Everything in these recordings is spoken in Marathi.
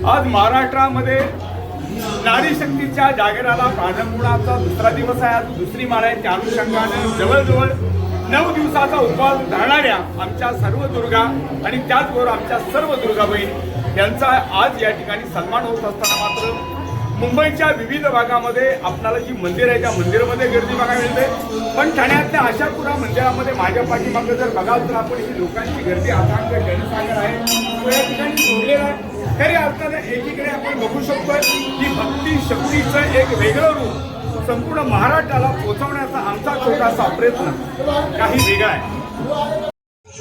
आज महाराष्ट्रामध्ये नारी शक्तीच्या जागराला प्रारंभाचा दुसरा दिवस आहे. आज दुसरी माळ आहे. त्या अनुषंगाने जवळजवळ नऊ दिवसाचा उपवास धरणाऱ्या आमच्या सर्व दुर्गा आणि त्याचबरोबर आमच्या सर्व दुर्गा बहीण यांचा आज या ठिकाणी सन्मान होत असताना मात्र मुंबईच्या विविध भागामध्ये आपल्याला जी मंदिर आहे त्या मंदिरामध्ये गर्दी बघायला मिळते. पण ठाण्यातल्या आशापुरा मंदिरामध्ये माझ्या पाठीमागं जर बघाल तर आपण ही लोकांची गर्दी अथांग जनसागर आहे. तो या ठिकाणी जोडलेला आहे. खरी अर्थाने एकीकडे आपण बघू शकतोय की भक्ती शक्तीचं एक वेगळं रूप संपूर्ण महाराष्ट्राला पोहोचवण्याचा आमचा छोटासा प्रयत्न काही वेगळा आहे.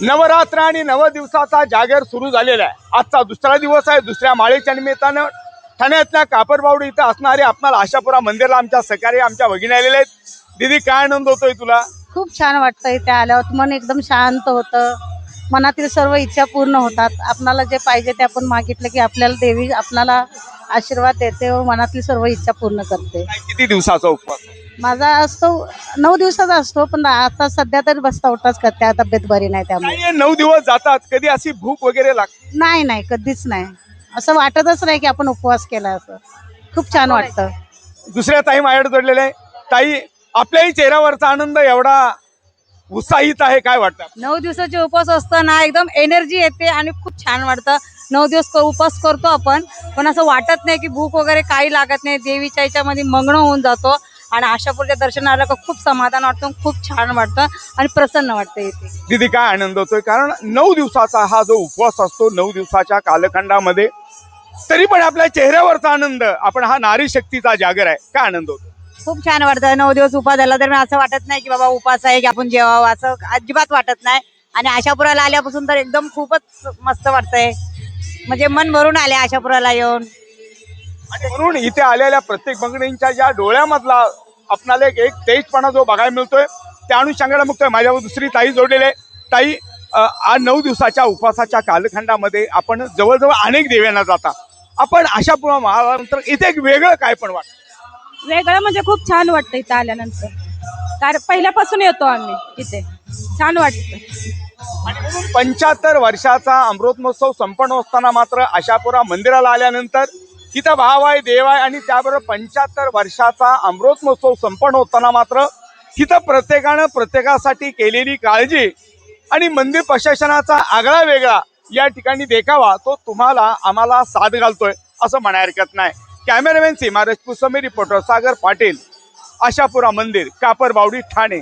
नवरात्र आणि नव दिवसाचा जागर सुरू झालेला आहे. आजचा दुसरा दिवस आहे. दुसऱ्या माळेच्या निमित्तानं ठाण्यातल्या कापरबावडी इथं असणारे आपणाला आशापुरा मंदिरला आमच्या सकाळी आमच्या भगिनी आलेले आहेत. दीदी काय आनंद होतोय तुला? खूप छान वाटतं इथे आल्यावर. मन एकदम शांत होतं. मनातील सर्व इच्छा पूर्ण होतात. आपणाला जे पाहिजे ते आपण मागितलं की आपल्याला देवी आपणाला आशीर्वाद देते व मनातील सर्व इच्छा पूर्ण करते. किती दिवसाचा उपवास? माझा असतो नऊ दिवसाचा असतो पण आता सध्या तरी बसता उठाच करते. आता तब्येत बरी नाही त्यामुळे. नाही हे नऊ दिवस जातात. कधी अशी भूक वगैरे लागते नाही नाही कधीच नाही. असं वाटतच नाही की आपण उपवास केला असं. खूप छान वाटतं. दुसऱ्या ताई माझ्याकडे जोडलेल्या आहे. ताई आपल्याही चेहऱ्यावरचा आनंद एवढा उत्साहित आहे काय वाटतं? नऊ दिवसाचे उपवास असताना एकदम एनर्जी येते आणि खूप छान वाटतं. नऊ दिवस उपवास करतो आपण पण असं वाटत नाही की भूक वगैरे काही लागत नाही. देवीच्या याच्यामध्ये मग्न होऊन जातो आणि आशापूरच्या दर्शनाला का खूप समाधान वाटतं खूप छान वाटतं आणि प्रसन्न वाटतं इथे. दीदी काय आनंद होतोय? कारण नऊ दिवसाचा हा जो उपवास असतो नऊ दिवसाच्या कालखंडामध्ये तरी पण आपल्या चेहऱ्यावरचा आनंद आपण हा नारी शक्तीचा जागर आहे. काय आनंद होतो? खूप छान वाटतं. नऊ दिवस उपास झाला तर असं वाटत नाही की बाबा उपास आहे की आपण जेवावं असं अजिबात वाटत नाही. आणि आशापुराला आल्यापासून तर एकदम खूपच मस्त वाटतंय. म्हणजे मन भरून आले आशापुराला येऊन. आणि म्हणून इथे आलेल्या प्रत्येक बंगडींच्या ज्या डोळ्यामधला आपणाला एक एक तेजपणा जो बघायला मिळतोय त्या अनुषंगाला मुक्त माझ्यावर दुसरी ताई जोडलेली आहे. ताई आ नऊ दिवसाच्या उपवासाच्या कालखंडामध्ये आपण जवळजवळ अनेक देव्यांना जाता. आपण आशापुरा महारानंतर इथे एक वेगळं काय पण वाटतं? वेगळं म्हणजे खूप छान वाटतं इथं आल्यानंतर. कारण पहिल्यापासून येतो आम्ही इथे. छान वाटतं. पंच्याहत्तर वर्षाचा अमृत महोत्सव संपन्न असताना मात्र आशापुरा मंदिराला आल्यानंतर तिथं भाव आहे देव आहे आणि त्याबरोबर पंच्याहत्तर वर्षाचा अमृत महोत्सव संपन्न होताना मात्र तिथं प्रत्येकानं प्रत्येकासाठी केलेली काळजी आणि मंदिर प्रशासनाचा आगळा वेगळा या ठिकाणी देखावा तो तुम्हाला आम्हाला साथ घालतोय असं म्हणाय हरकत नाही. कॅमेरामॅन सीमा राजपूत समी रिपोर्टर सागर पाटील आशापुरा मंदिर कापरबावडी ठाणे.